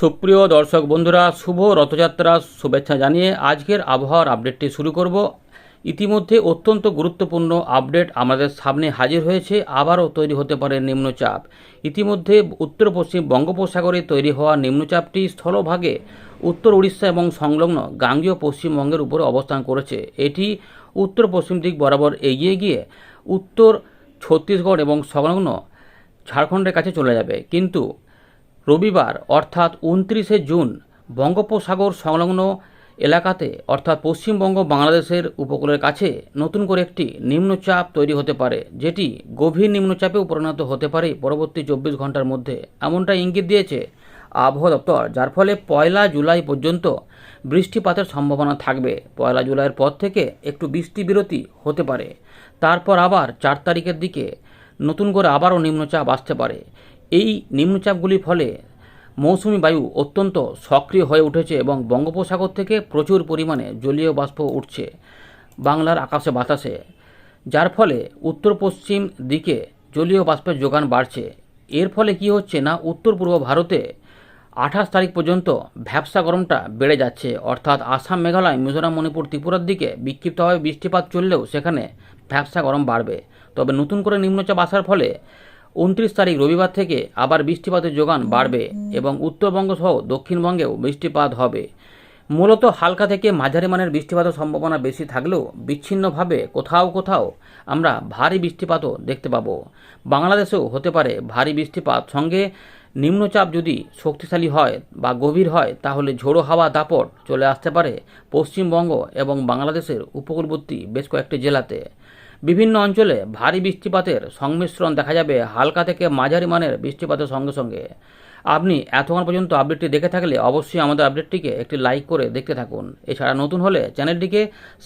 সুপ্রিয় দর্শক বন্ধুরা, শুভ রথযাত্রার শুভেচ্ছা জানিয়ে আজকের আবহাওয়ার আপডেটটি শুরু করব। ইতিমধ্যে অত্যন্ত গুরুত্বপূর্ণ আপডেট আমাদের সামনে হাজির হয়েছে, আবারও তৈরি হতে পারে নিম্নচাপ। ইতিমধ্যে উত্তর পশ্চিম বঙ্গোপসাগরে তৈরি হওয়া নিম্নচাপটি স্থলভাগে উত্তর উড়িষ্যা এবং সংলগ্ন গাঙ্গীয় পশ্চিমবঙ্গের উপরে অবস্থান করেছে। এটি উত্তর পশ্চিম দিক বরাবর এগিয়ে গিয়ে উত্তর, ছত্তিশগড় এবং সংলগ্ন ঝাড়খণ্ডের কাছে চলে যাবে। কিন্তু রবিবার, অর্থাৎ উনত্রিশে জুন, বঙ্গোপসাগর সংলগ্ন এলাকাতে, অর্থাৎ পশ্চিমবঙ্গ বাংলাদেশের উপকূলের কাছে, নতুন করে একটি নিম্নচাপ তৈরি হতে পারে, যেটি গভীর নিম্নচাপেও পরিণত হতে পারে পরবর্তী চব্বিশ ঘণ্টার মধ্যে। এমনটা ইঙ্গিত দিয়েছে আবহাওয়া দপ্তর, যার ফলে পয়লা জুলাই পর্যন্ত বৃষ্টিপাতের সম্ভাবনা থাকবে। পয়লা জুলাইয়ের পর থেকে একটু বৃষ্টি বিরতি হতে পারে। তারপর আবার চার তারিখের দিকে নতুন করে আবারও নিম্নচাপ আসতে পারে। এই নিম্নচাপগুলির ফলে মৌসুমি বায়ু অত্যন্ত সক্রিয় হয়ে উঠেছে এবং বঙ্গোপসাগর থেকে প্রচুর পরিমাণে জলীয় বাষ্প উঠছে বাংলার আকাশে বাতাসে, যার ফলে উত্তর পশ্চিম দিকে জলীয় বাষ্পের যোগান বাড়ছে। এর ফলে কি হচ্ছে না উত্তর পূর্ব ভারতে আঠাশ তারিখ পর্যন্ত ভ্যাবসা গরমটা বেড়ে যাচ্ছে। অর্থাৎ আসাম, মেঘালয়, মিজোরাম, মণিপুর, ত্রিপুরার দিকে বিক্ষিপ্তভাবে বৃষ্টিপাত চললেও সেখানে ভ্যাবসা গরম বাড়বে। তবে নতুন করে নিম্নচাপ আসার ফলে উনত্রিশ তারিখ রবিবার থেকে আবার বৃষ্টিপাতের যোগান বাড়বে এবং উত্তরবঙ্গ সহ দক্ষিণবঙ্গেও বৃষ্টিপাত হবে। মূলত হালকা থেকে মাঝারি মানের বৃষ্টিপাতের সম্ভাবনা বেশি থাকলেও বিচ্ছিন্নভাবে কোথাও কোথাও আমরা ভারী বৃষ্টিপাতও দেখতে পাবো। বাংলাদেশেও হতে পারে ভারী বৃষ্টিপাত। সঙ্গে নিম্নচাপ যদি শক্তিশালী হয় বা গভীর হয়, তাহলে ঝোড়ো হাওয়া দাপট চলে আসতে পারে পশ্চিমবঙ্গ এবং বাংলাদেশের উপকূলবর্তী বেশ কয়েকটি জেলাতে। বিভিন্ন অঞ্চলে ভারী বৃষ্টিপাতের সংমিশ্রণ দেখা যাবে হালকা থেকে মাঝারি মানের বৃষ্টিপাতের সঙ্গে সঙ্গে। আপনি এতক্ষণ পর্যন্ত আপডেটটি দেখে থাকলে অবশ্যই আমাদের আপডেটটিকে একটি লাইক করে দেখতে থাকুন। এছাড়া নতুন হলে চ্যানেলটিকে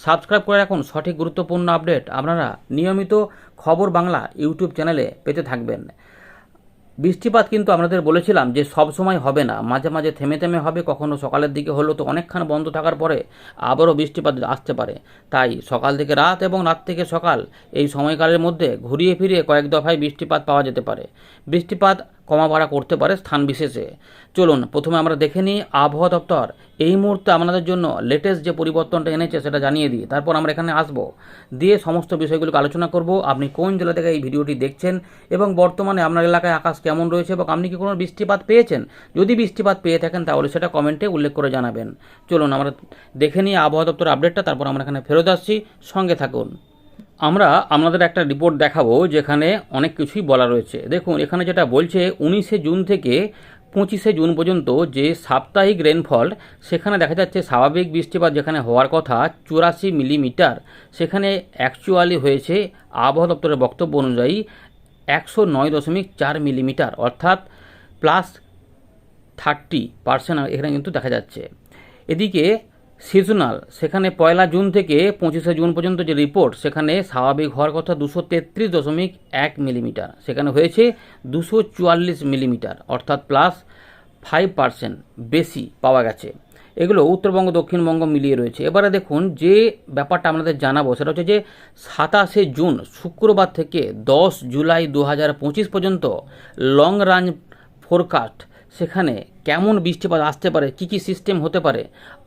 সাবস্ক্রাইব করে রাখুন। সঠিক গুরুত্বপূর্ণ আপডেট আপনারা নিয়মিত খবর বাংলা ইউটিউব চ্যানেলে পেতে থাকবেন। বৃষ্টিপাত কিন্তু আপনাদের বলেছিলাম যে সব সময় হবে না। মাঝে মাঝে থেমে থেমে হবে, কখনো সকালের দিকে হলো তো অনেকক্ষণ বন্ধ থাকার পরে আবারও বৃষ্টিপাত আসতে পারে। তাই সকাল থেকে রাত এবং রাত থেকে সকাল এই সময়কালের মধ্যে ঘুরিয়ে ফিরিয়ে কয়েক দফায় বৃষ্টিপাত পাওয়া যেতে পারে। বৃষ্টিপাত কমা বাড়া করতে পারে স্থান বিশেষে। চলুন, প্রথমে আমরা দেখে নিই আবহাওয়া দপ্তর। এই মুহূর্তে আপনাদের জন্য লেটেস্ট যে পরিবর্তনটা এনেছে সেটা জানিয়ে দিই। তারপর আমরা এখানে আসব। দিয়ে সমস্ত বিষয়গুলোকে আলোচনা করব। আপনি কোন জেলা থেকে এই ভিডিওটি দেখছেন এবং বর্তমানে আপনার এলাকায় আকাশ কেমন রয়েছে এবং আপনি কি কোনো বৃষ্টিপাত পেয়েছেন? যদি বৃষ্টিপাত পেয়ে থাকেন তাহলে সেটা কমেন্টে উল্লেখ করে জানাবেন। চলুন, আমরা দেখে নিই আবহাওয়া দপ্তর আপডেটটা তারপর আমরা এখানে ফেরত আসছি। সঙ্গে থাকুন। আমরা আপনাদের একটা রিপোর্ট দেখাবো যেখানে অনেক কিছুই বলা রয়েছে। দেখুন, এখানে যেটা বলছে, উনিশে জুন থেকে পঁচিশে জুন পর্যন্ত যে সাপ্তাহিক রেনফল সেখানে দেখা যাচ্ছে স্বাভাবিক বৃষ্টিপাত যেখানে হওয়ার কথা চুরাশি মিলিমিটার। সেখানে অ্যাকচুয়ালি হয়েছে আবহাওয়া দপ্তরের বক্তব্য অনুযায়ী একশো নয় দশমিক চার মিলিমিটার, অর্থাৎ প্লাস থার্টি পার্সেন্ট এখানে কিন্তু দেখা যাচ্ছে। এদিকে সিজনাল, সেখানে পয়লা জুন থেকে পঁচিশে জুন পর্যন্ত যে রিপোর্ট সেখানে স্বাভাবিক হওয়ার কথা দুশো তেত্রিশ দশমিক এক মিলিমিটার সেখানে হয়েছে দুশো চুয়াল্লিশ মিলিমিটার অর্থাৎ প্লাস ফাইভ পার্সেন্ট বেশি পাওয়া গেছে। এগুলো উত্তরবঙ্গ, দক্ষিণবঙ্গ মিলিয়ে রয়েছে। এবারে দেখুন, যে ব্যাপারটা আপনাদের জানাব, সেটা হচ্ছে যে সাতাশে জুন, শুক্রবার থেকে দশ জুলাই দু হাজার পঁচিশ পর্যন্ত লং রান ফোরকাস্ট সেখানে কেমন বৃষ্টিপাত আসতে পারে, কী কী সিস্টেম হতে পারে,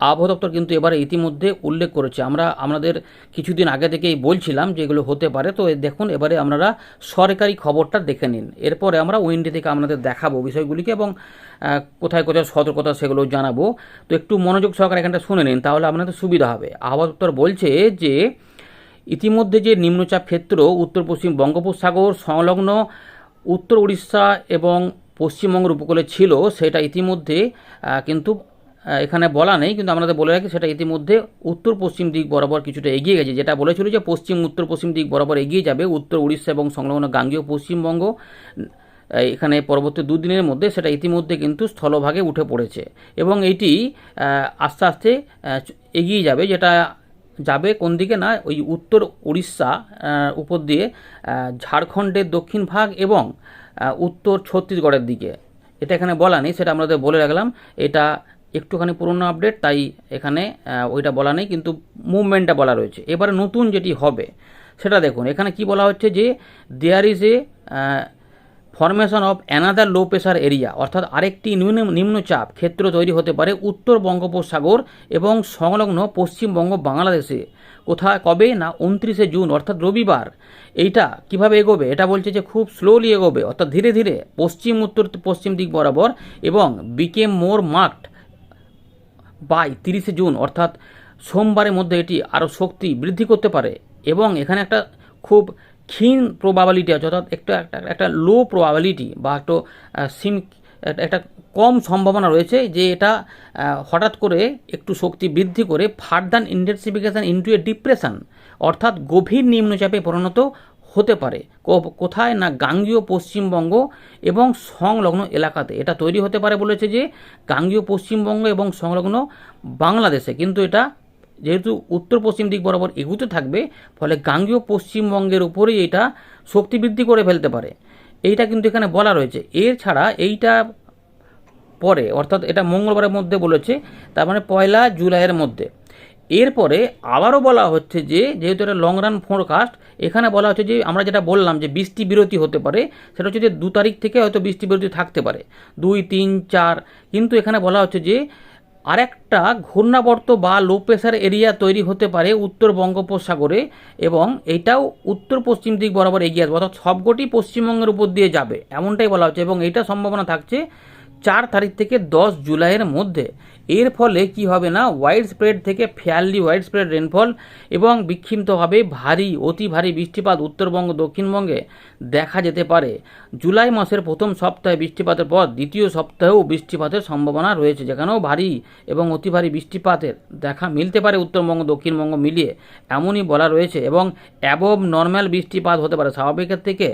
আবহাওয়া দপ্তর কিন্তু এবারে ইতিমধ্যে উল্লেখ করেছে। আমরা আমাদের কিছুদিন আগে থেকেই বলছিলাম যে এগুলো হতে পারে। তো দেখুন, এবারে আপনারা সরকারি খবরটা দেখে নিন। এরপরে আমরা উইন্ডি থেকে আপনাদের দেখাবো বিষয়গুলিকে এবং কোথায় কোথায় সতর্কতা সেগুলো জানাব। তো একটু মনোযোগ সহকারে এখানটা শুনে নিন, তাহলে আপনাদের সুবিধা হবে। আবহাওয়া দপ্তর বলছে যে, ইতিমধ্যে যে নিম্নচাপ ক্ষেত্র উত্তর পশ্চিম বঙ্গোপসাগর, সংলগ্ন উত্তর উড়িষ্যা এবং পশ্চিমবঙ্গের উপকূলে ছিল, সেটা ইতিমধ্যে কিন্তু এখানে বলা নেই, কিন্তু আমাদের বলে রাখি সেটা ইতিমধ্যে উত্তর পশ্চিম দিক বরাবর কিছুটা এগিয়ে গেছে। যেটা বলেছিল যে পশ্চিম, উত্তর পশ্চিম দিক বরাবর এগিয়ে যাবে, উত্তর উড়িষ্যা এবং সংলগ্ন গাঙ্গীয় পশ্চিমবঙ্গ এখানে পরবর্তী দুদিনের মধ্যে সেটা ইতিমধ্যে কিন্তু স্থলভাগে উঠে পড়েছে। এবং এটি আস্তে আস্তে এগিয়ে যাবে, যেটা যাবে কোন দিকে না, ওই উত্তর উড়িষ্যা উপর দিয়ে ঝাড়খণ্ডের দক্ষিণ ভাগ এবং উত্তর ছত্তিশগড়ের দিকে। এটা এখানে বলা নেই, সেটা আমাদের বলে রাখলাম। এটা একটুখানি পুরনো আপডেট তাই এখানে ওইটা বলা নেই, কিন্তু মুভমেন্টটা বলা রয়েছে। এবারে নতুন যেটি হবে, সেটা দেখুন। এখানে কি বলা হচ্ছে যে there is a formation of another low pressure area অর্থাৎ আরেকটি নিম্ন, নিম্নচাপ ক্ষেত্র তৈরি হতে পারে উত্তর বঙ্গোপসাগর এবং সংলগ্ন পশ্চিমবঙ্গ বাংলাদেশে। কোথায় কবে না উনত্রিশে জুন, অর্থাৎ রবিবার? এইটা কীভাবে এগোবে? এটা বলছে যে খুব স্লোলি এগোবে, অর্থাৎ ধীরে ধীরে পশ্চিম, উত্তর, পশ্চিম দিক বরাবর এবং বিকেম মোর মার্কড বাই তিরিশে জুন, অর্থাৎ সোমবারের মধ্যে এটি আরও শক্তি বৃদ্ধি করতে পারে এবং এখানে একটা খুব ক্ষীণ প্রবাবিলিটি আছে, অর্থাৎ একটা একটা একটা লো প্রবাবিলিটি বা একটু সিম একটা- একটা কম সম্ভাবনা রয়েছে যে এটা হঠাৎ করে একটু শক্তি বৃদ্ধি করে further intensification into a depression, অর্থাৎ গভীর নিম্নচাপে পরিণত হতে পারে। কোথায় না গাঙ্গীয় পশ্চিমবঙ্গ এবং সংলগ্ন এলাকাতে। এটা তৈরি হতে পারে বলেছে যে গাঙ্গীয় পশ্চিমবঙ্গ এবং সংলগ্ন বাংলাদেশে। কিন্তু এটা যেহেতু উত্তর পশ্চিম দিক বরাবর এগুতে থাকবে, ফলে গাঙ্গীয় পশ্চিমবঙ্গের উপরেই এটা শক্তি বৃদ্ধি করে ফেলতে পারে। এইটা কিন্তু এখানে বলা রয়েছে। এর ছাড়া এইটা পরে, অর্থাৎ এটা মঙ্গলবারের মধ্যে বলেছে, তার মানে পয়লা জুলাইয়ের মধ্যে। এরপরে আবারও বলা হচ্ছে যে, যেহেতু এটা লং রান ফোরকাস্ট এখানে বলা হচ্ছে যে, আমরা যেটা বললাম যে বৃষ্টি বিরতি হতে পারে, সেটা হচ্ছে যে দু তারিখ থেকে হয়তো বৃষ্টি বিরতি থাকতে পারে। দুই, তিন, চার, কিন্তু এখানে বলা হচ্ছে যে, আরেকটা ঘূর্ণাবর্ত বা লো প্রেশার এরিয়া তৈরি হতে পারে উত্তর বঙ্গোপসাগরে, এবং এটাও উত্তর পশ্চিম দিক বরাবর এগিয়ে আসবে, অর্থাৎ সবকটি পশ্চিমবঙ্গের উপর দিয়ে যাবে, এমনটাই বলা হচ্ছে, এবং এটা সম্ভাবনা থাকছে চার তারিখ থেকে দশ জুলাইয়ের মধ্যে এর ফলে কি হবে না ওয়াইড স্প্রেড থেকে ফেয়ারলি ওয়াইড স্প্রেড রেনফল এবং বিক্ষিপ্তভাবে ভারী, অতি ভারী বৃষ্টিপাত উত্তরবঙ্গ, দক্ষিণবঙ্গে দেখা যেতে পারে। জুলাই মাসের প্রথম সপ্তাহে বৃষ্টিপাতের পর দ্বিতীয় সপ্তাহেও বৃষ্টিপাতের সম্ভাবনা রয়েছে, যেখানেও ভারী এবং অতি ভারী বৃষ্টিপাতের দেখা মিলতে পারে উত্তরবঙ্গ, দক্ষিণবঙ্গ মিলিয়ে, এমনই বলা রয়েছে এবং অ্যাবভ নর্মাল বৃষ্টিপাত হতে পারে। স্বাভাবিকের থেকে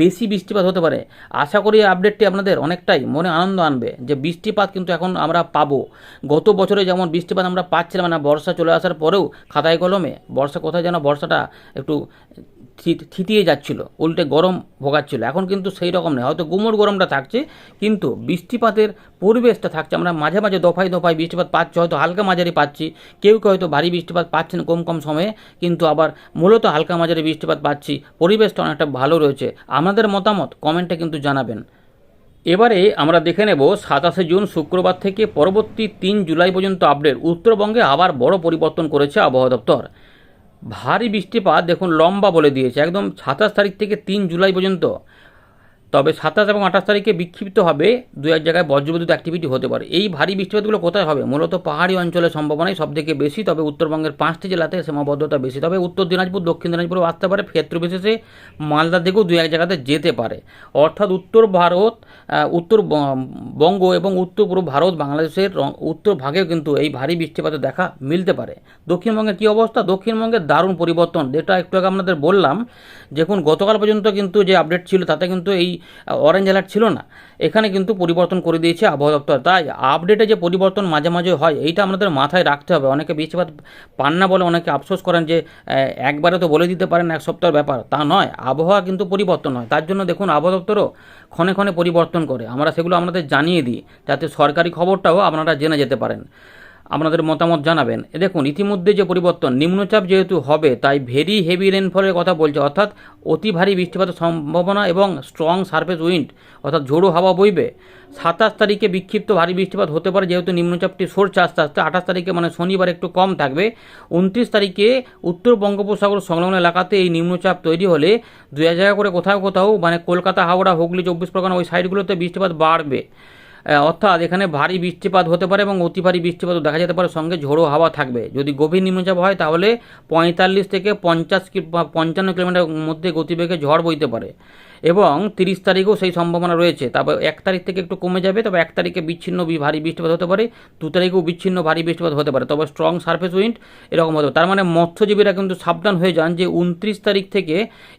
বেশি বৃষ্টিপাত হতে পারে। আশা করি আপডেটটি আপনাদের অনেকটাই মনে আনন্দ আনবে যে বৃষ্টিপাত কিন্তু এখন আমরা পাবো। গত বছরে যেমন বৃষ্টিপাত আমরা পাচ্ছিলাম না, বর্ষা চলে আসার পরেও খাতায় কলমে বর্ষা কোথায় যেন বর্ষাটা একটু থিতিয়ে যাচ্ছিল, উল্টে গরম ভোগাচ্ছিল। এখন কিন্তু সেই রকম নেই হয়তো গুমোট গরমটা থাকছে, কিন্তু বৃষ্টিপাতের পরিবেশটা থাকছে। আমরা মাঝে মাঝে দফায় দফায় বৃষ্টিপাত পাচ্ছি, হয়তো হালকা মাঝারি পাচ্ছি, কেউ কেউ হয়তো ভারী বৃষ্টিপাত পাচ্ছেন কম কম সময়ে, কিন্তু আবার মূলত হালকা মাঝারি বৃষ্টিপাত পাচ্ছি। পরিবেশটা অনেকটা ভালো রয়েছে। আমাদের মতামত কমেন্টে কিন্তু জানাবেন। এবারে আমরা দেখে নেব সাতাশে জুন শুক্রবার থেকে পরবর্তী তিন জুলাই পর্যন্ত আপডেট। উত্তরবঙ্গে আবার বড় পরিবর্তন করেছে আবহাওয়া দপ্তর। ভারী বৃষ্টিপাত দেখুন লম্বা বলে দিয়েছে। একদম সাতাশ তারিখ থেকে তিন জুলাই পর্যন্ত। তবে সাতাশ এবং আঠাশ তারিখে বিক্ষিপ্ত হবে দু এক জায়গায় বজ্রবিদ্যুৎ অ্যাক্টিভিটি হতে পারে। এই ভারী বৃষ্টিপাতগুলো কোথায় হবে? মূলত পাহাড়ি অঞ্চলের সম্ভাবনাই সবথেকে বেশি, তবে উত্তরবঙ্গের পাঁচটি জেলাতে সীমাবদ্ধতা বেশি। তবে উত্তর দিনাজপুর, দক্ষিণ দিনাজপুরেও আসতে পারে। ক্ষেত্র বিশেষে মালদার দিকেও দু এক জায়গাতে যেতে পারে। অর্থাৎ উত্তর ভারত উত্তর বঙ্গ এবং উত্তর পূর্ব ভারত বাংলাদেশের উত্তর ভাগেও কিন্তু এই ভারী বৃষ্টিপাতের দেখা মিলতে পারে। দক্ষিণবঙ্গের কী অবস্থা? দক্ষিণবঙ্গের দারুণ পরিবর্তন। যেটা একটু আগে আপনাদের বললাম, দেখুন, গতকাল পর্যন্ত কিন্তু যে আপডেট ছিল, তাতে কিন্তু এই অরেঞ্জ অ্যালার্ট ছিল না। এখানে কিন্তু পরিবর্তন করে দিয়েছে আবহাওয়া দপ্তর। তাই আপডেটে যে পরিবর্তন মাঝে মাঝে হয়, এইটা আমাদের মাথায় রাখতে হবে। অনেকে বৃষ্টিপাত পান না বলে অনেকে আফসোস করেন যে একবারে তো বলে দিতে পারেন, এক সপ্তাহের ব্যাপার। তা নয়, আবহাওয়া কিন্তু পরিবর্তন হয়। তার জন্য দেখুন, আবহাওয়া দপ্তরও ক্ষণে ক্ষণে পরিবর্তন করে। আমরা সেগুলো আপনাদের জানিয়ে দিই, যাতে সরকারি খবরটাও আপনারা জেনে যেতে পারেন। আপনাদের মতামত জানাবেন। এ দেখুন, ইতিমধ্যে যে পরিবর্তন, নিম্নচাপ যেহেতু হবে, তাই ভেরি হেভি রেনফলের কথা বলছে, অর্থাৎ অতি ভারী বৃষ্টিপাতের সম্ভাবনা এবং স্ট্রং সারফেস উইন্ড অর্থাৎ ঝোড়ো হাওয়া বইবে। সাতাশ তারিখে বিক্ষিপ্ত ভারী বৃষ্টিপাত হতে পারে, যেহেতু নিম্নচাপটি সরছে আস্তে আস্তে, আঠাশ তারিখে মানে শনিবার একটু কম থাকবে। উনত্রিশ তারিখে উত্তর বঙ্গোপসাগর সংলগ্ন এলাকাতে এই নিম্নচাপ তৈরি হলে দু জায়গা করে কোথাও কোথাও মানে কলকাতা, হাওড়া, হুগলি, চব্বিশ পরগনা ওই সাইডগুলোতে বৃষ্টিপাত বাড়বে। অর্থাৎ এখানে ভারী বৃষ্টিপাত হতে পারে এবং অতি ভারী বৃষ্টিপাতও দেখা যেতে পারে, সঙ্গে ঝোড়ো হাওয়া থাকবে। যদি গভীর নিম্নচাপ হয়, তাহলে পঁয়তাল্লিশ থেকে পঞ্চাশ কি পঞ্চান্ন কিলোমিটার মধ্যে গতিবেগে ঝড় বইতে পারে। এবং তিরিশ তারিখেও সেই সম্ভাবনা রয়েছে। তারপর এক তারিখ থেকে একটু কমে যাবে, তবে এক তারিখে বিচ্ছিন্ন ভারী বৃষ্টিপাত হতে পারে, দু তারিখেও বিচ্ছিন্ন ভারী বৃষ্টিপাত হতে পারে, তবে স্ট্রং সার্ফেস উইন্ড এরকম হতে পারে। তার মানে মৎস্যজীবীরা কিন্তু সাবধান হয়ে যান যে উনত্রিশ তারিখ থেকে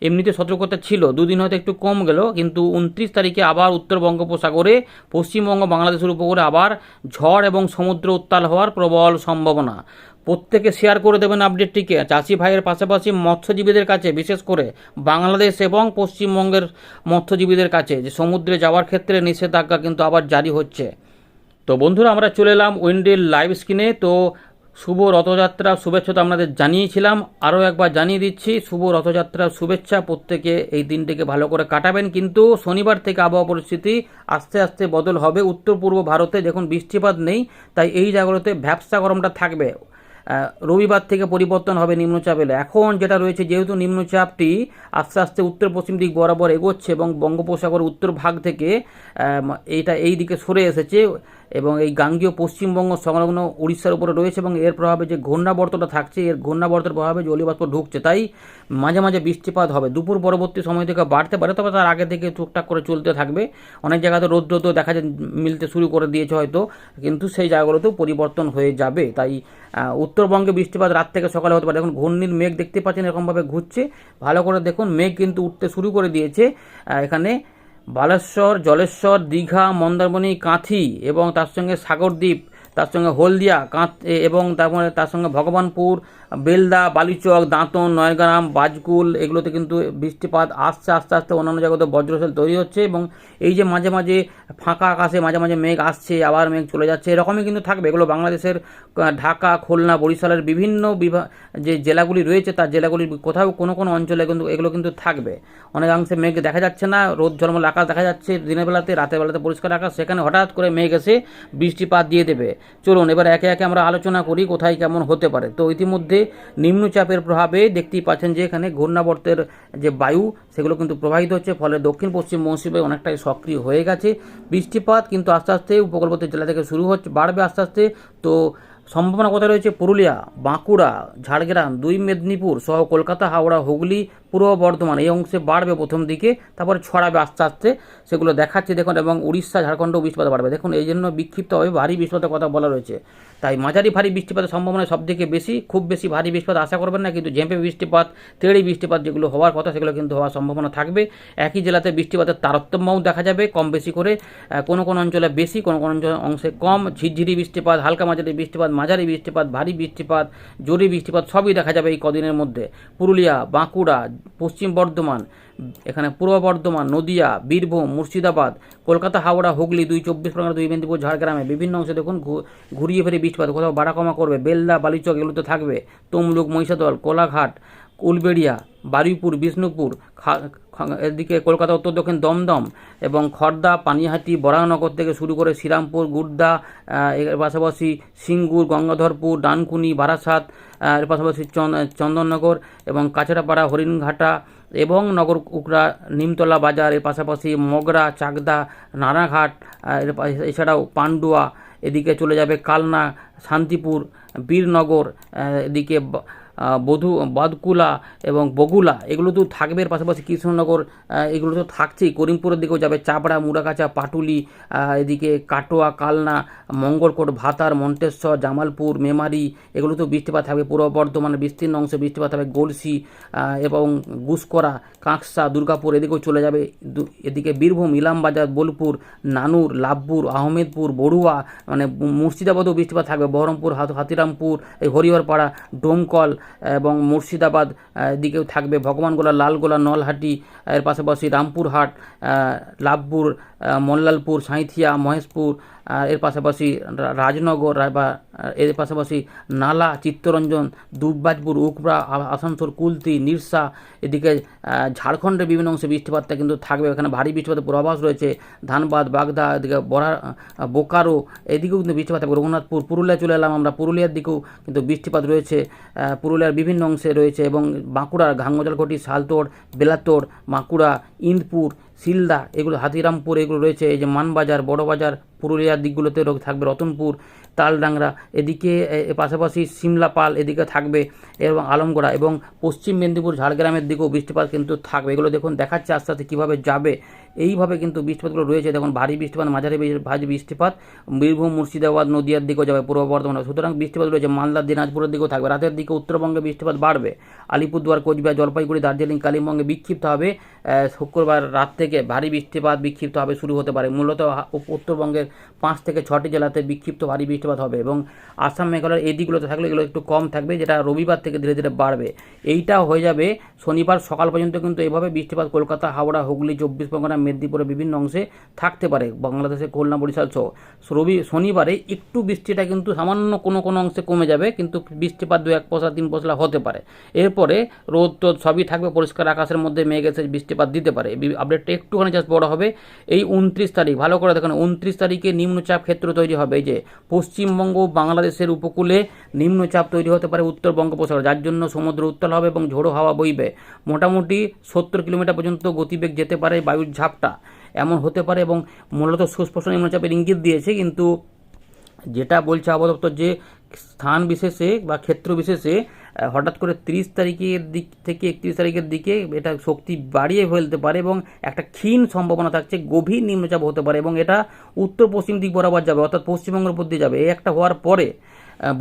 এমনিতে সতর্কতা ছিল, দুদিন হয়তো একটু কম গেল, কিন্তু উনত্রিশ তারিখে আবার উত্তর বঙ্গোপসাগরে, পশ্চিমবঙ্গ, বাংলাদেশের উপকূলে আবার ঝড় এবং সমুদ্র উত্তাল হওয়ার প্রবল সম্ভাবনা। প্রত্যেকে শেয়ার করে দেবেন আপডেটটিকে চাষি ভাইয়ের পাশাপাশি মৎস্যজীবীদের কাছে, বিশেষ করে বাংলাদেশ এবং পশ্চিমবঙ্গের মৎস্যজীবীদের কাছে, যে সমুদ্রে যাওয়ার ক্ষেত্রে নিষেধাজ্ঞা কিন্তু আবার জারি হচ্ছে। তো বন্ধুরা, আমরা চলে এলাম উইন্ডের লাইভ স্ক্রিনে তো শুভ রথযাত্রা, শুভেচ্ছা তো আপনাদের জানিয়েছিলাম। আরও একবার জানিয়ে দিচ্ছি, শুভ রথযাত্রার শুভেচ্ছা। প্রত্যেকে এই দিনটিকে ভালো করে কাটাবেন। কিন্তু শনিবার থেকে আবহাওয়া পরিস্থিতি আস্তে আস্তে বদল হবে। উত্তর পূর্ব ভারতে দেখুন বৃষ্টিপাত নেই, তাই এই জায়গাগুলোতে ভ্যাবসা গরমটা থাকবে। রবিবার থেকে পরিবর্তন হবে নিম্নচাপ এলে। এখন যেটা রয়েছে, যেহেতু নিম্নচাপটি আস্তে আস্তে উত্তর পশ্চিম দিক বরাবর এগোচ্ছে এবং বঙ্গোপসাগর উত্তর ভাগ থেকে এটা এই দিকে সরে এসেছে এবং এই গাঙ্গীয় পশ্চিমবঙ্গ সংলগ্ন উড়িষ্যার উপরে রয়েছে এবং এর প্রভাবে যে ঘূর্ণাবর্তটা থাকছে, এর ঘূর্ণাবর্তের প্রভাবে জলীয়বাষ্প ঢুকছে, তাই মাঝে মাঝে বৃষ্টিপাত হবে। দুপুর পরবর্তী সময় থেকে বাড়তে পারে, তবে তার আগে থেকে টুকটাক করে চলতে থাকবে। অনেক জায়গাতে রৌদ্র তো দেখা যায় মিলতে শুরু করে দিয়েছে হয়তো, কিন্তু সেই জায়গাগুলোতেও পরিবর্তন হয়ে যাবে। তাই উত্তরবঙ্গে বৃষ্টিপাত রাত থেকে সকালে হতে পারে। এখন ঘূর্ণির মেঘ দেখতে পাচ্ছেন, এরকমভাবে ঘুরছে। ভালো করে দেখুন, মেঘ কিন্তু উঠতে শুরু করে দিয়েছে। এখানে বালেশ্বর জলেশ্বর দীঘা মন্দারমণি কাঁথি এবং তার সঙ্গে সাগরদ্বীপ। তার সঙ্গে হলদিয়া এ- এবং তারপরে তার সঙ্গে ভগবানপুর, বেলদা, বালিচক, দাঁতন, নয়গ্রাম, বাজকুল, এগুলোতে কিন্তু বৃষ্টিপাত আসছে আস্তে আস্তে অন্যান্য জায়গাতে বজ্রশাল তৈরি হচ্ছে এবং এই যে মাঝে মাঝে ফাঁকা আকাশে মাঝে মাঝে মেঘ আসছে, আবার মেঘ চলে যাচ্ছে, এরকমই কিন্তু থাকবে। এগুলো বাংলাদেশের ঢাকা, খুলনা, বরিশালের বিভিন্ন বিভাগ যে জেলাগুলি রয়েছে, তার জেলাগুলির কোথাও কোনো কোনো অঞ্চলে কিন্তু এগুলো কিন্তু থাকবে। অনেকাংশে মেঘ দেখা যাচ্ছে না, রোদ ঝলমল আকাশ দেখা যাচ্ছে, দিনের বেলাতে, রাতের বেলাতে পরিষ্কার আকাশ, সেখানে হঠাৎ করে মেঘ এসে বৃষ্টিপাত দিয়ে দেবে। চলুন, এবার একে একে আমরা আলোচনা করি কোথায় কেমন হতে পারে। তো ইতিমধ্যে নিম্নচাপের প্রভাবে দেখতেই পাচ্ছেন যে এখানে ঘূর্ণাবর্তের যে বায়ু, সেগুলো কিন্তু প্রবাহিত হচ্ছে, ফলে দক্ষিণ পশ্চিম মৌসুমে অনেকটাই সক্রিয় হয়ে গেছে। বৃষ্টিপাত কিন্তু আস্তে আস্তে উপকূলবর্তী জেলা থেকে শুরু হচ্ছে, বাড়বে আস্তে আস্তে। তো সম্ভাবনা কোথায় রয়েছে? পুরুলিয়া, বাঁকুড়া, ঝাড়গ্রাম, দুই মেদিনীপুর সহ কলকাতা, হাওড়া, হুগলি পূর্ব বর্ধমান এই অংশে বাড়বে প্রথম দিকে, তারপরে ছড়াবে আস্তে আস্তে, সেগুলো দেখাচ্ছে দেখুন, এবং উড়িষ্যা ঝাড়খণ্ডও বৃষ্টিপাত বাড়বে। দেখুন, এই জন্য বিক্ষিপ্তভাবে ভারী বৃষ্টিপাতের কথা বলা রয়েছে। তাই মাঝারি ভারী বৃষ্টিপাতের সম্ভাবনা সব থেকে বেশি, খুব বেশি ভারী বৃষ্টিপাত আশা করবেন না, কিন্তু ঝেঁপে বৃষ্টিপাত, তেড়ি বৃষ্টিপাত যেগুলো হওয়ার কথা, সেগুলো কিন্তু হওয়ার সম্ভাবনা থাকবে। একই জেলাতে বৃষ্টিপাতের তারতম্যও দেখা যাবে কম বেশি করে কোনো কোনো অঞ্চলে বেশি, কোনো কোনো অঞ্চলে অংশে কম, ঝিরঝিরি বৃষ্টিপাত, হালকা মাঝারি বৃষ্টিপাত মাঝারি বৃষ্টিপাত, ভারী বৃষ্টিপাত, জোরে বৃষ্টিপাত সবই দেখা যাবে এই কদিনের মধ্যে। পুরুলিয়া, বাঁকুড়া পশ্চিম বর্ধমান, এখানে পূর্ব বর্ধমান, নদিয়া, বীরভূম, মুর্শিদাবাদ, কলকাতা, হাওড়া, হুগলি, দুই চব্বিশ পরগনা, দুই মেদিনীপুর, ঝাড়গ্রামে বিভিন্ন অংশে দেখুন ঘুরিয়ে ফিরে বৃষ্টিপাত। কোথাও বাড়াকমা করবে বেলদা, বালিচক, এগুলোতে থাকবে। তমলুক, মহিষাদল, কোলাঘাট উলবেড়িয়া বারুইপুর বিষ্ণুপুর এদিকে কলকাতা উত্তর দক্ষিণ দমদম এবং খড়দা পানিহাটি বরাহনগর থেকে শুরু করে শ্রীরামপুর আহ, এর পাশাপাশি সিঙ্গুর গঙ্গাধরপুর ডানকুনি বারাসাত এর পাশাপাশি চন্দননগর এবং কাছড়াপাড়া হরিণঘাটা এবং নগর উকড়া নিমতলা বাজার এর পাশাপাশি মগরা চাকদা নানাঘাট এর এছাড়াও পান্ডুয়া এদিকে চলে যাবে কালনা শান্তিপুর বীরনগর এদিকে বধু, বাদকুলা এবং বগুলা, এগুলো তো থাকবে পাশাপাশি কৃষ্ণনগর এগুলো তো থাকছেই। করিমপুরের দিকেও যাবে চাপড়া, মুড়াকাচা, পাটুলি এদিকে কাটোয়া, কালনা, মঙ্গলকোট, ভাতার মন্টেশ্বর জামালপুর, মেমারি, এগুলো তো বৃষ্টিপাত থাকবে। পূর্ব বর্ধমানের বিস্তীর্ণ অংশে বৃষ্টিপাত থাকবে গলসি এবং গুসকরা, কাঁকসা, দুর্গাপুর এদিকেও চলে যাবে। এদিকে বীরভূম, ইলামবাজার, বোলপুর, নানুর, লাভপুর, আহমেদপুর, বড়ুয়া মানে মুর্শিদাবাদেও বৃষ্টিপাত থাকবে। বহরমপুর হাতিরামপুর, এই হরিহরপাড়া, ডোমকল এবং মুর্শিদাবাদ দিকেও থাকবে ভগবানগোলা লালগোলা নলহাটি এর পাশাপাশি রামপুরহাট লাভপুর মল্লালপুর সাঁইথিয়া মহেশপুর এর পাশাপাশি রাজনগর বা এর পাশাপাশি নালা চিত্তরঞ্জন দুববাজপুর আ- আসানসোল কুলতি নিরসা এদিকে ঝাড়খণ্ডের বিভিন্ন অংশে বৃষ্টিপাতটা কিন্তু থাকবে। এখানে ভারী বৃষ্টিপাতের পূর্বাভাস রয়েছে। ধানবাদ বাগদা এদিকে আহ, বোকারো এদিকেও কিন্তু বৃষ্টিপাত থাকবে। রঘুনাথপুর পুরুলিয়া চলে এলাম আমরা। পুরুলিয়ার দিকেও কিন্তু বৃষ্টিপাত রয়েছে। পুরুলিয়ার বিভিন্ন অংশে রয়েছে এবং বাঁকুড়ার ঘাঙ্গজলঘটি শালতোড় বেলাতোড় বাঁকুড়া ইন্দপুর শিলদা এগুলো হাতিরামপুর এগুলো রয়েছে এই যে মানবাজার বড়বাজার পুরুলিয়ার দিকগুলোতে থাকবে রতনপুর। তালডাংরা, এদিকে পাশাপাশি সিমলাপাল এদিকে থাকবে, এবং আলমগড়া, এবং পশ্চিম মেদিনীপুর, ঝাড়গ্রামের দিকেও বৃষ্টিপাত কিন্তু থাকবে। এগুলো দেখুন, দেখাচ্ছে আস্তে আস্তে কীভাবে যাবে। এইভাবে কিন্তু বৃষ্টিপাতগুলো রয়েছে। দেখুন, ভারী বৃষ্টিপাত, মাঝারি ভারী বৃষ্টিপাত। বীরভূম, মুর্শিদাবাদ, নদিয়ার দিকেও যাবে পূর্ব বর্ধমান। সুতরাং বৃষ্টিপাত রয়েছে। মালদা, দিনাজপুরের দিকেও থাকবে। রাতের দিকে উত্তরবঙ্গে বৃষ্টিপাত বাড়বে। আলিপুরদুয়ার, কোচবিহার, জলপাইগুড়ি, দার্জিলিং, কালিম্পংয়ে বিক্ষিপ্ত হবে। শুক্রবার রাত থেকে ভারী বৃষ্টিপাত বিক্ষিপ্ত হবে, শুরু হতে পারে। মূলত উত্তরবঙ্গের পাঁচ থেকে ছটি জেলাতে বিক্ষিপ্ত ভারী বৃষ্টিপাত হবে এবং আসাম, মেঘালয়ের এই দিকগুলোতে থাকলে এগুলো একটু কম থাকবে, যেটা রবিবার থেকে ধীরে ধীরে বাড়বে। এইটা হয়ে যাবে শনিবার সকাল পর্যন্ত কিন্তু এইভাবে বৃষ্টিপাত কলকাতা, হাওড়া, হুগলি, চব্বিশ পরগনা, মেদিনীপুরের বিভিন্ন অংশে থাকতে পারে, বাংলাদেশের খুলনা, বরিশাল সহ। রবি, শনিবারে একটু বৃষ্টিটা কিন্তু সামান্য কোনো কোনো অংশে কমে যাবে, কিন্তু বৃষ্টিপাত দু এক পশলা, তিন পশলা হতে পারে। এরপরে রোদ টোদ সবই থাকবে, পরিষ্কার আকাশের মধ্যে মেঘ এসে বৃষ্টিপাত দিতে পারে। আপডেটটা একটুখানি জাস্ট বড় হবে। এই উনত্রিশ তারিখ, ভালো করে দেখুন, উনত্রিশ তারিখে নিম্নচাপ ক্ষেত্র তৈরি হবে। এই যে পশ্চিমবঙ্গ বাংলাদেশের উপকূলে নিম্নচাপ তৈরি হতে পারে উত্তর বঙ্গোপসাগর, যার জন্য সমুদ্র উত্তাল হবে এবং ঝোড়ো হাওয়া বইবে। মোটামুটি সত্তর কিলোমিটার পর্যন্ত গতিবেগ যেতে পারে বায়ুর ঝাপটা। এমন হতে পারে এবং মূলত সুস্পষ্ট নিম্নচাপের ইঙ্গিত দিয়েছে, কিন্তু যেটা বলছে আবহাওয়া দপ্তর যে স্থান বিশেষে বা ক্ষেত্র বিশেষে হঠাৎ করে তিরিশ তারিখের দিক থেকে একত্রিশ তারিখের দিকে এটা শক্তি বাড়িয়ে ফেলতে পারে এবং একটা ক্ষীণ সম্ভাবনা থাকছে, গভীর নিম্নচাপ হতে পারে এবং এটা উত্তর পশ্চিম দিক বরাবর যাবে, অর্থাৎ পশ্চিমবঙ্গের উপর দিয়ে যাবে। এই একটা হওয়ার পরে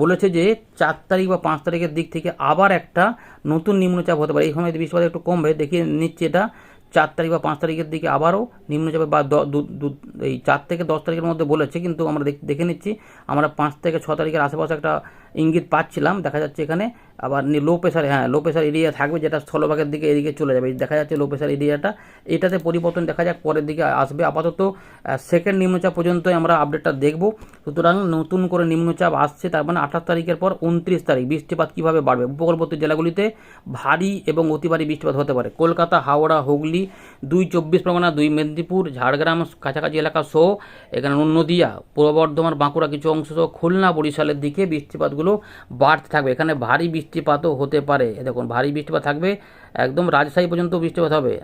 বলেছে যে চার তারিখ বা পাঁচ তারিখের দিক থেকে আবার একটা নতুন নিম্নচাপ হতে পারে। এই সময় বৃষ্টিপাত একটু কমবে, দেখিয়ে নিচ্ছে এটা, চার তারিখ বা পাঁচ তারিখের দিকে আবারও নিম্নচাপে বা এই চার থেকে দশ তারিখের মধ্যে বলেছে, কিন্তু আমরা দেখে নিচ্ছি, আমরা পাঁচ থেকে ছ তারিখের আশেপাশে একটা ইঙ্গিত পাচ্ছিলাম, দেখা যাচ্ছে এখানে আবার লো প্রেশার হ্যাঁ লো প্রেশার এরিয়া থাকবে যেটা স্থলভাগের দিকে এদিকে চলে যাবে। দেখা যাচ্ছে লো প্রেশার এরিয়াটা এটাতে পরিবর্তন দেখা যাক পরের দিকে আসবে। আপাতত সেকেন্ড নিম্নচাপ পর্যন্ত আমরা আপডেটটা দেখব। সুতরাং নতুন করে নিম্নচাপ আসছে, তার মানে আঠাশ তারিখের পর উনত্রিশ তারিখ বৃষ্টিপাত কীভাবে বাড়বে? উপকূলবর্তী জেলাগুলিতে ভারী এবং অতি ভারী বৃষ্টিপাত হতে পারে। কলকাতা, হাওড়া, হুগলি, দুই চব্বিশ পরগনা, দুই মেদিনীপুর, ঝাড়গ্রাম, কাছাকাছি এলাকা সহ, এখানে নদিয়া, পূর্ব বর্ধমান, বাঁকুড়া কিছু অংশ সহ খুলনা, বরিশালের দিকে বৃষ্টিপাতগুলো বাড়তে থাকবে। এখানে ভারী বৃষ্টিপাতও হতে পারে। দেখুন, ভারী বৃষ্টিপাত থাকবে, একদম রাজশাহী পর্যন্ত বৃষ্টিপাত হবে।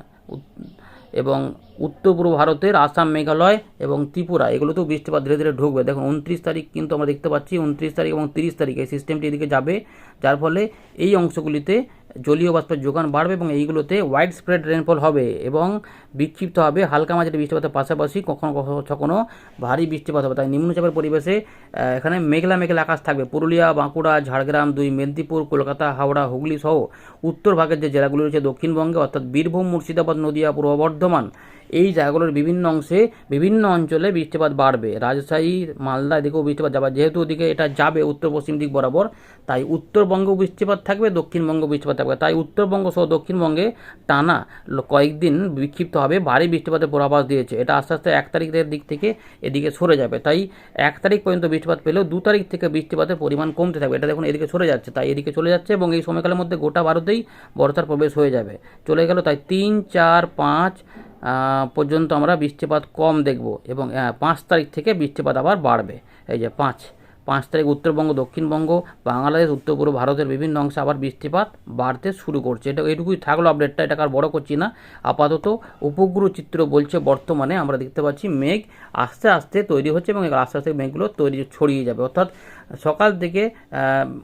এবং উত্তর পূর্ব ভারতের, আসাম, মেঘালয় এবং ত্রিপুরা। এগুলোতেও বৃষ্টিপাত ধীরে ধীরে ঢুকবে। দেখুন, উনত্রিশ তারিখ কিন্তু আমরা দেখতে পাচ্ছি, উনত্রিশ তারিখ এবং তিরিশ তারিখ এই সিস্টেমটি এদিকে যাবে। যার ফলে এই অংশগুলিতে জলীয় বাষ্পের যোগান বাড়বে এবং এইগুলোতে ওয়াইড স্প্রেড রেনফল হবে এবং বিক্ষিপ্ত হবে। হালকা মাঝারি বৃষ্টিপাতের পাশাপাশি কখনো কখনো ভারী বৃষ্টিপাত হবে। তাই নিম্নচাপের পরিবেশে এখানে মেঘলা মেঘলা আকাশ থাকবে। পুরুলিয়া, বাঁকুড়া, ঝাড়গ্রাম, দুই মেদিনীপুর, কলকাতা, হাওড়া, হুগলি সহ উত্তর ভাগের যে জেলাগুলি রয়েছে দক্ষিণবঙ্গে, অর্থাৎ বীরভূম, মুর্শিদাবাদ, নদিয়া, পূর্ব বর্ধমান এই জায়গাগুলোর বিভিন্ন অংশে বিভিন্ন অঞ্চলে বৃষ্টিপাত বাড়বে। রাজশাহী, মালদা এদিকেও বৃষ্টিপাত যাবে। যেহেতু ওদিকে এটা যাবে উত্তর পশ্চিম দিক বরাবর, তাই উত্তরবঙ্গ বৃষ্টিপাত থাকবে দক্ষিণবঙ্গ বৃষ্টিপাত থাকবে। তাই উত্তরবঙ্গ সহ দক্ষিণবঙ্গে টানা কয়েকদিন বিক্ষিপ্ত হবে, ভারী বৃষ্টিপাতের পূর্বাভাস দিয়েছে। এটা আস্তে আস্তে এক তারিখের দিক থেকে এদিকে সরে যাবে। তাই এক তারিখ পর্যন্ত বৃষ্টিপাত পেলেও দু তারিখ থেকে বৃষ্টিপাতের পরিমাণ কমতে থাকবে। এটা দেখুন, এদিকে সরে যাচ্ছে। তাই এদিকে চলে যাচ্ছে এবং এই সময়কালের মধ্যে গোটা ভারতেই বর্ষার প্রবেশ হয়ে যাবে। চলে গেল তাই তিন, চার, পাঁচ পর্যন্ত আমরা বৃষ্টিপাত কম দেখব এবং পাঁচ তারিখ থেকে বৃষ্টিপাত আবার বাড়বে। এই যে পাঁচ পাঁচ তারিখ উত্তরবঙ্গ, দক্ষিণবঙ্গ, বাংলাদেশ, উত্তর পূর্ব ভারতের বিভিন্ন অংশে আবার বৃষ্টিপাত বাড়তে শুরু করছে। এটা এইটুকুই থাকল আপডেটটা এটা আর বড় করছি না। আপাতত উপগ্রহ চিত্র বলছে বর্তমানে আমরা দেখতে পাচ্ছি মেঘ আস্তে আস্তে তৈরি হচ্ছে এবং আস্তে আস্তে মেঘগুলো তৈরি ছড়িয়ে যাবে। অর্থাৎ সকাল থেকে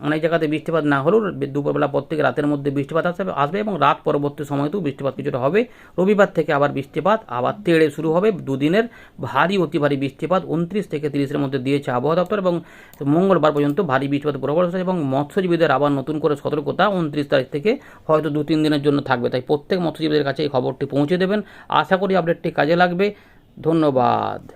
অনেক জায়গাতে বৃষ্টিপাত না হলেও দুপুরবেলা পর থেকে রাতের মধ্যে বৃষ্টিপাত আসবে আসবে এবং রাত পরবর্তী সময়তেও বৃষ্টিপাত কিছুটা হবে। রবিবার থেকে আবার বৃষ্টিপাত, আবার তেড়ে শুরু হবে। দুদিনের ভারী, অতি ভারী বৃষ্টিপাত উনত্রিশ থেকে তিরিশের মধ্যে দিয়েছে আবহাওয়া দপ্তর এবং মঙ্গলবার পর্যন্ত ভারী বৃষ্টিপাত আছে এবং মৎস্যজীবীদের আবার নতুন করে সতর্কতা উনত্রিশ তারিখ থেকে হয়তো দু তিন দিনের জন্য থাকবে। তাই প্রত্যেক মৎস্যজীবীদের কাছে এই খবরটি পৌঁছে দেবেন। আশা করি আপডেটটি কাজে লাগবে। ধন্যবাদ।